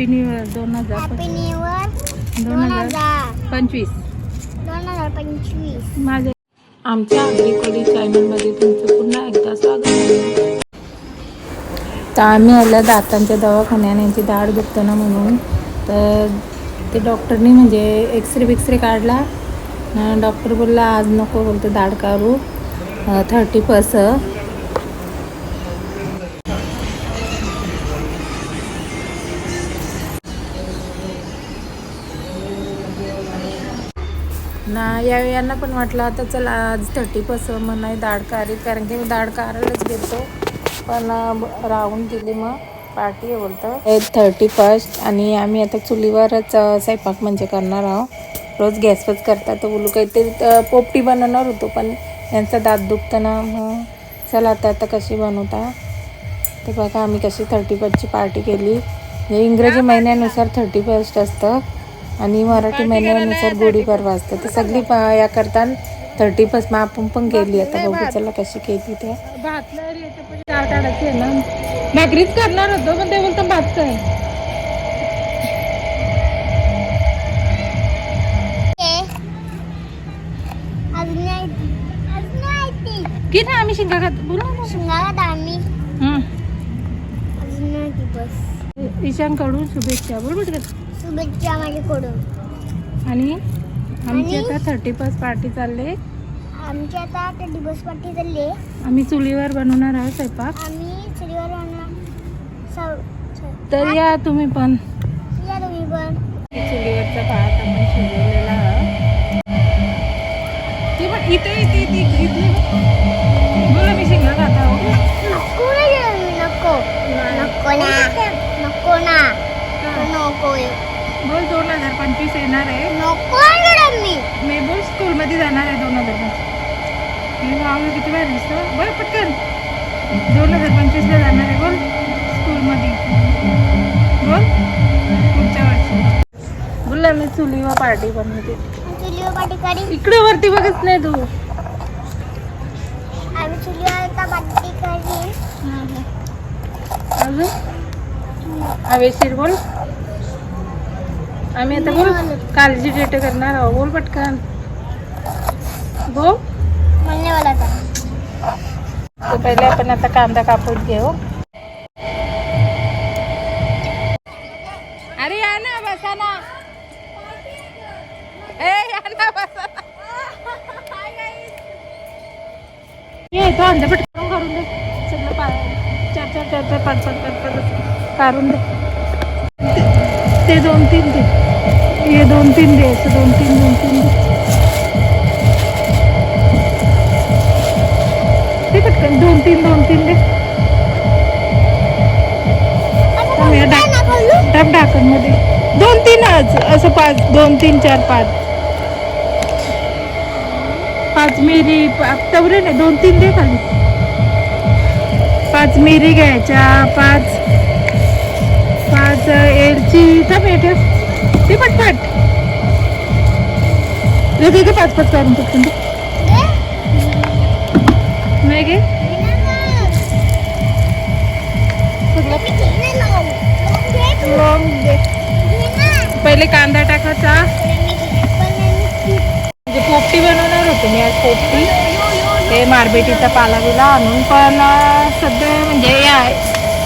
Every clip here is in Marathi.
हॅपी न्यू इयर दोन हजार हॅपी न्यू इयर दोन हजार पंचवीस. दोन हजार पंचवीस. माझे आमच्या अग्रिकोली चॅनलमध्ये तुमचं पुन्हा एकदा स्वागत आहे. तर आम्ही आलं दातांच्या दवाखान्यात यांची दाढ दुखतं ना म्हणून. तर ते डॉक्टरनी म्हणजे एक्सरे बिक्सरे काढला. डॉक्टर बोलला आज नको बोलतो दाढ काढू. थर्टी फर्स्ट ना या यांना पण वाटलं आता चला आज थर्टी पर्सेंट मग नाही दाढ काढी कारण की मी दाढ काढायलाच गेलो पण राहून दिली मग पार्टी बोलतं. थर्टी फर्स्ट आणि आम्ही आता चुलीवरच स्वयंपाक म्हणजे करणार आहोत. रोज गॅसवरच करतात तर बोलू काहीतरी पोपटी बनवणार होतो पण यांचा दात दुखतं ना मग चला आता आता कशी बनवता? तर बघा आम्ही कशी थर्टी फर्स्टची पार्टी केली. म्हणजे इंग्रजी महिन्यानुसार थर्टी फर्स्ट असतं. आणि मराठी महिन्यानुसार गुढीपाडवा असतं तर सगळी या करता थर्टी फर्स्ट मग आपण पण केली आता बघू चला कशी केली ते. भाकरीच करणार होतो पण ते बोलतो भात काय अजून नाही अजून नाही ती की ना आम्ही शिंगा खात बोला शिंगाला आम्ही. अजून नाही ती बस. ईशांकडून शुभेच्छा बरोबर? शुभेच्छा माझ्याकडून. आणि आमची? आता थर्टी फर्स्ट पार्टी चालले. आमची आता आता दिवस पाठी चालली. आम्ही चुलीवर बनवणार आहोत स्वयंपाक. आम्ही चुलीवर स- तर या तुम्ही पण. या तुम्ही पण. चुलीवरचा भात आपण शिजवलेला आहोत ती पण इथे इथे इथे बोला मी शिंगा खाता हो नको रे मी, नको नको ना नको ना नको बोल पंचवीस येणार आहे. नको मॅडम मी मी बोल स्कूलमध्ये जाणार आहे दोन हजार पंचवीस. मी गावाला किती वेळ दिसतं. बरं पटकन. दोन हजार पंचवीसला जाणार आहे बोल स्कूलमध्ये बोल पुढच्या वर्षी. बोलला मी चुलीवर पार्टी बनवते. इकडे वरती बघत नाही तू. आम्ही अजून? हवेशीर बोल. आम्ही आता बोल काळजी डेट करणार आहोत. बोल पटकन. बोल. तर पहिले आपण आता कांदा कापून घेऊ. अरे या ना बसा ना ए या ना बसा ना ये तो अंडे पटकन करून दे. सगळं पा चार चार चार चार पाच पाच पाच पाच. काढून दे. ते- दोन तीन दे. हे दोन तीन दे असं दोन तीन दोन तीन दे. ते पटकन दोन तीन दोन तीन दे. डाक डाक डाकणमध्ये दोन तीनच असं पाच दोन तीन चार पाच. पाच मिरी तवरे नाही दोन तीन दे खाली. पाच मिरी घ्यायच्या पाच. पाच चिचा थांब ते पटपट. दे दे पाच पाच करून पटकन तुम्ही नाही घे दे पहिले कांदा टाकायचा. म्हणजे पोपटी बनवणार होते मी आज पोपटी. ते मारबेटीचा पाला बिला आणून पण सध्या म्हणजे या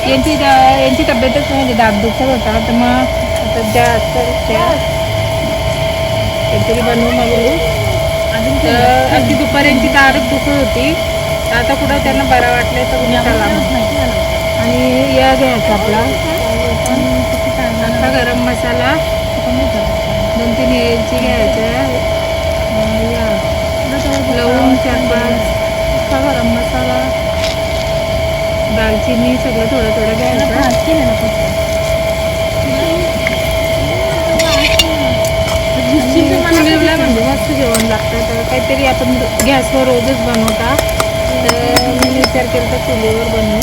यांची यांची तब्येतच म्हणजे दात दुखत होता तर मग आता ज्या असतात त्या काहीतरी बनवून बघू तर अगदी दुपारी यांची दारच दुखत होती. तर आता कुठं त्यांना बरा वाटलं तर मग. आणि या घ्यायचा आपला. अख्खा गरम मसाला दोन तीन एलची घ्यायच्या अं, या लवंग चार पाच अख्खा गरम मसाला दालचिनी सगळं थोडं थोडं घ्यायचं. म्हणजे मस्त जेवण लागतं. तर काहीतरी आपण गॅसवर रोजच बनवता. तर मी विचार केला तर चुलीवर बनवू.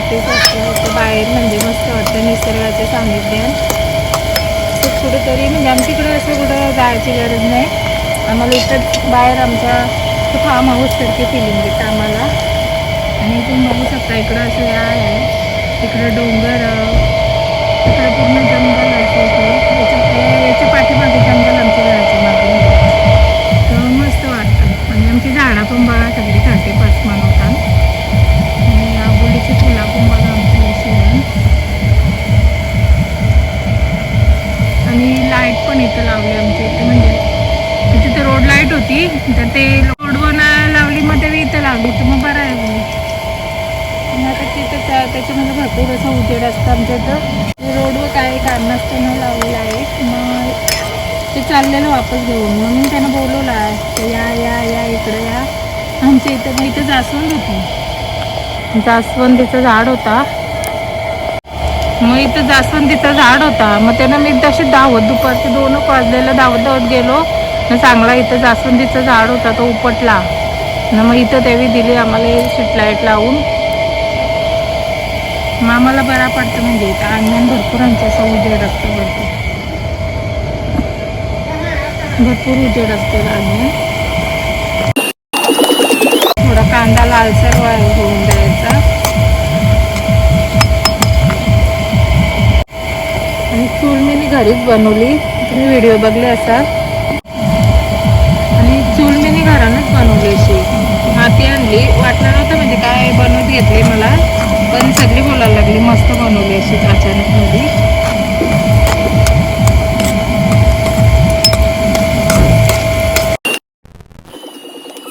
होतं बाहेर म्हणजे मस्त वाटतं. निसर्गाच्या सानिध्यात खूप कुठेतरी म्हणजे आमच्याकडे असं कुठं जायची गरज नाही. आम्हाला इथं बाहेर आमच्या फार्म हाऊससारखी फिलिंग येतं आम्हाला. आणि तुम्ही बघू शकता इकडं असं या आहे. तिकडं डोंगर तिकडं पूर्ण जंगल असं इकडे याच्या याच्या पाठीमागे जंगल आमच्या घराच्या मागे. तर मस्त वाटतं. आणि आमची झाडं पण बघा सगळी थर्टी पाचमान होतात आणि आबोलीची फुला पण बघा आमची शिवण आणि लाइट पण इथं लावली आमच्या इथे म्हणजे तिथे रोड लाइट होती तर ते त्याच्यामध्ये भरपूर असं उजेड असतं आमच्या इथं. ते रोडवर काय कारणास्तव नाही लावलेलं आहे. मग ते चाललेलं वापस घेऊन. मग मी त्यांना बोलवलं आहे या या या इकडं या. आमच्या इथं मग इथं जास्वंद होती. जास्वंदीचं झाड होता. मग इथं जास्वंदीचं झाड होता. मग त्यांना मी तशी धावत दुपारचे दोन वाजलेलं धावत धावत गेलो. मग चांगला इथं जास्वंदीचं झाड होता तो उपटला. न मग इथं देवी दिली आम्हाला स्ट्रीट लाइट लावून. मग आम्हाला बरा पडतं म्हणजे इथं. अंगण भरपूर आमच्या असं उजेड असतं भरपूर भरपूर उजेड असतो अंगण थोडा कांदा लालसर होऊन द्यायचा. आणि चूल मी घरीच बनवली. तुम्ही व्हिडिओ बघले असाल. आणि चूल मी घरानच बनवली अशी. माती आणली. वाटलं नव्हतं म्हणजे काय बनवून घेतली मला. पण सगळी बोलायला लागली. मस्त बनवली अशीच अचानक मध्ये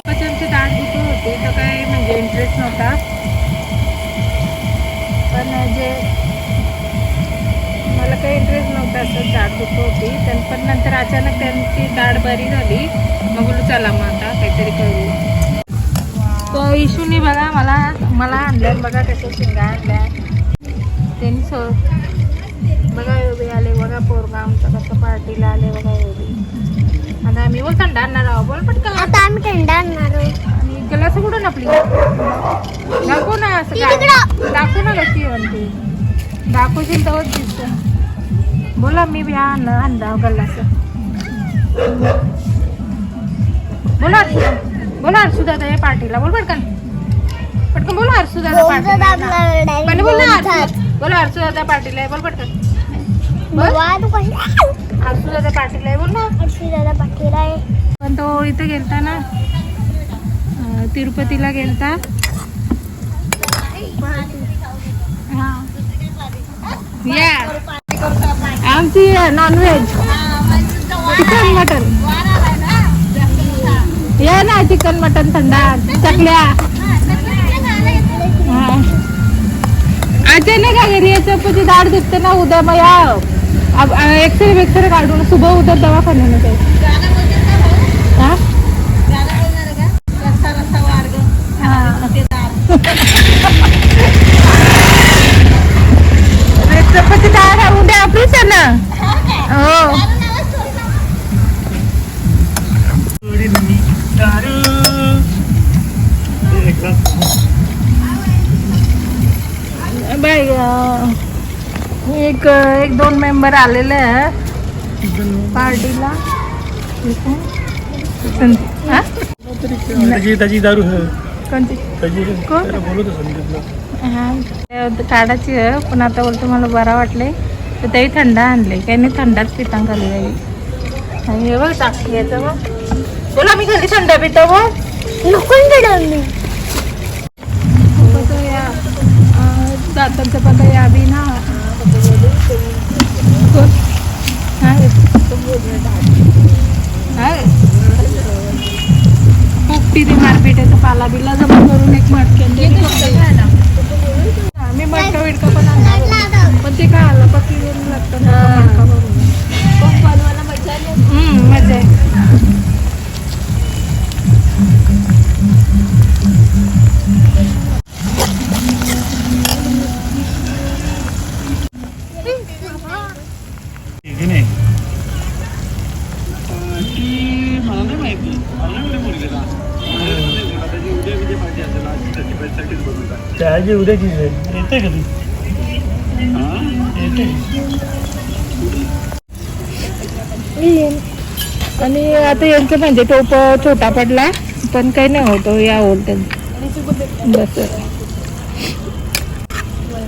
आमची दाट दुखत होती तर काय म्हणजे इंटरेस्ट नव्हता. पण जे मला काही इंटरेस्ट नव्हता असं दाढ दुखत होती. तर पण नंतर अचानक त्यांची दाढ बरी झाली. मग बोलू चला मग आता काहीतरी करू. तो इशूनी बघा मला मला आणल्या बघा कशा शिंगा आणल्या त्यांनी स बघा एवढे आले बघा पोरगा आमचा कसं पार्टीला आले बघा एवढी आता आम्ही बोल थंड आणणार आहोत. बोल पटकन. आता आम्ही थंड आणणार आहोत. आणि गलास कुठून आपली? दाखव ना असं. दाखव ना कशी म्हणते. दाखवशील तर दिसत. बोला मी बी आण आणला गल्लास बोला. बोला हर्षू दादा या पार्टीला बोल पटकन पटकन बोला हर्षू दादा बोलतो तर पार्टीला पण बोल बोला हर्षू दादा पार्टीला बोल पटकन. बोल. बाबा, तू कशी हर्षू दादा पार्टीला बोल ना. हर्षी दादा पाटील आहे. पण तो इथे गेलता ना. तिरुपतीला गेलता. हा. या. आमची नॉनव्हेज चिकन मटन या ना चिकन मटन थंडा चकल्या. हा. अचानक का घरी? यायचं पण डाळ दुखते ना उद्या मग या. एक्सरे वेक्सरे काढून सुबह उद्या दवाखान्यानं जायचं एक एक दोन मेंबर आलेले आहे. पार्टीला. हा? त्याची दारू. कोणती? हा, काढायची आहे. पण आता बोलतो मला बरा वाटले. तर तेही थंडा आणले. काही नाही थंडाच पिता खाली जाईल. आणि हे बघ टाकी घ्यायचं बघ. बोला मी घरी थंडा पितो बघ. नको दातांचं पता या बी ना पोपटी ते मारपेटाचा पाला बिला जमा करून एक मटक्यान त्याची उद्याची आहे. येते का ती? येते. आणि आता यांचं म्हणजे टोप छोटा पडला पण काही नाही होतो या होत बस.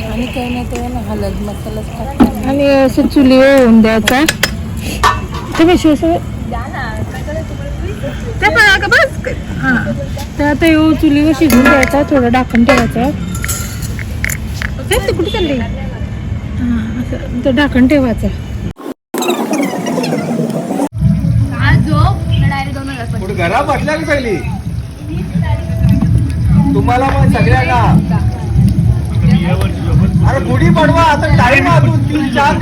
आणि काही नाही ते ना हलद मसाला आणि असं चुलीवर होऊन द्यायचा. तुम्ही शिवस बस. हां. तर आता येऊ चुलीवर शिजून द्यायचा थोडं डाकून ठेवायचं. कुठे चालले असं तर ढाकण ठेवायचं. घरा बसल्या पहिली? तुम्हाला पण अरे गुढी पडवा आता टाईम आतून तीन चार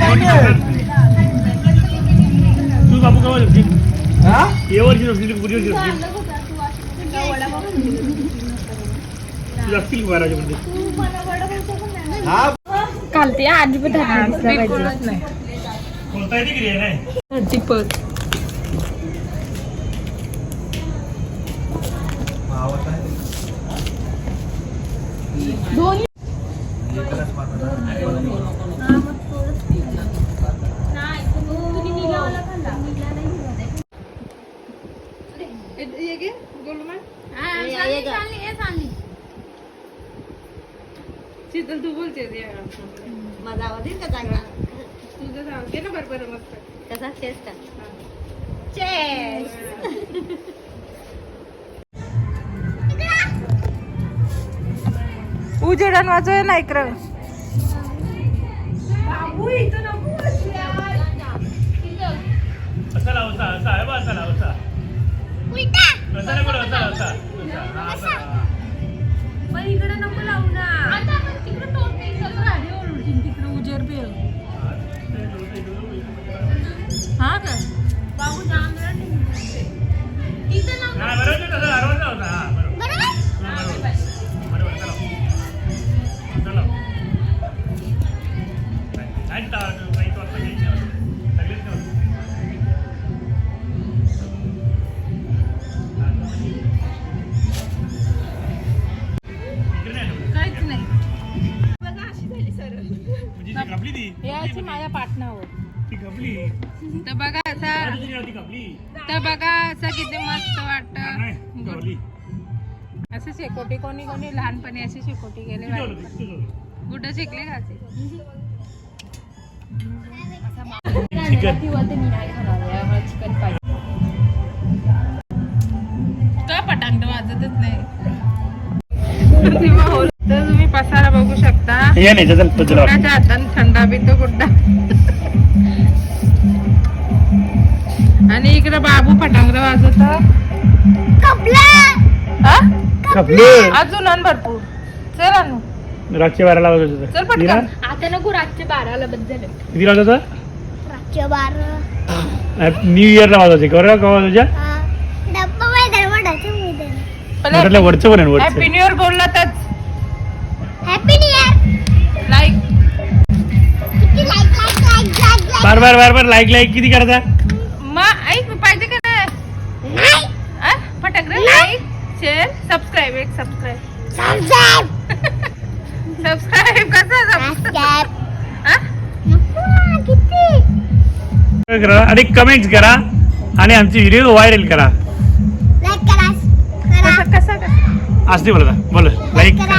तू बाबू का हा? येवर्षी नसली गुढी वर्षी होती तू बाराच्या मध्ये हा बिलकुलच नाही कोणता येते की नाही घरची पत शीतल तू बोलते माझा आवाज येईल का चांगला. तुझं सांगते ना बरोबर मस्त. कसा टेस्ट चेस. उजेडन वाजव ना इकडं. असा लाव असा असा आहे बा असा लाव माझ्या पाटणावर ती खपली तर बघा असा खपली तर बघा असं किती मस्त नाही वाटत असं शेकोटी कोणी कोणी लहानपणी अशी शेकोटी गेले किती होतं? कुठं शिकले का असे? चिकन या नाही चल तो चला कुणाच्या हाताने थंडा पितो कुठला आणि इकडे बाबू फटांगडा वाजवत. खपली अजून आण भरपूर. चल आणू. रातच्या बाराला वाजत चल आता नको रातचे बाराला बंद झालं किती वाजत होतं? रातचे बारा. न्यू इयरला वाजवायचे. कवर का वाजवायच्या? डब्बा वरचं पण आहे हॅपी वरचं न्यू इयर बोलला तर. हॅपी न्यू इयर लाईक बार बार बार बार लाईक लाईक किती करता? मग ऐक पाहिजे का नाही? आ? फटाकडे लाईक शेअर सबस्क्राईब एक सबस्क्राईब सबस्क्राईब कसा सबस्क्राईब करा आणि कमेंट्स करा आणि आमची व्हिडिओ व्हायरल करा. कसं कसं? असते बोला. बोल लाईक करा.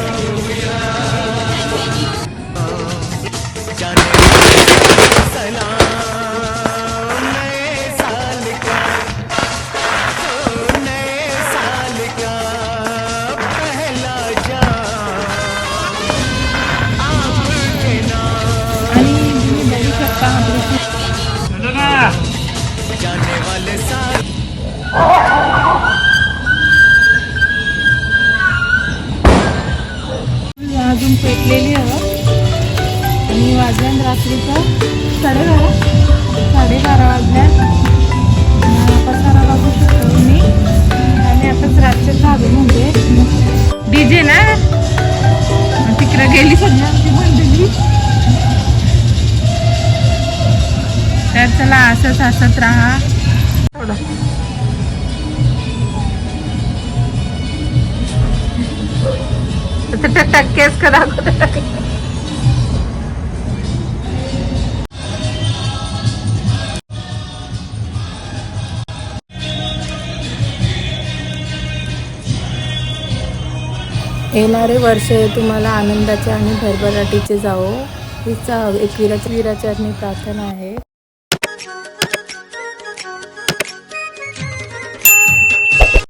अजून पेटलेली हवं आणि वाजल्यान रात्रीचं साडेबारा साडेबारा वाजल्यात. पसारा बघू शकतो मी. आणि आताच रातचे चालू म्हणजे डी जे ना तिकडं गेली सध्या आमची मंडळी. तर चला असंच असत राहा. थोडं टक्केच करा येणारे वर्ष तुम्हाला आनंदाचे आणि भरभराटीचे जावो. हीच एकविराच्या वीराचरणी प्रार्थना आहे.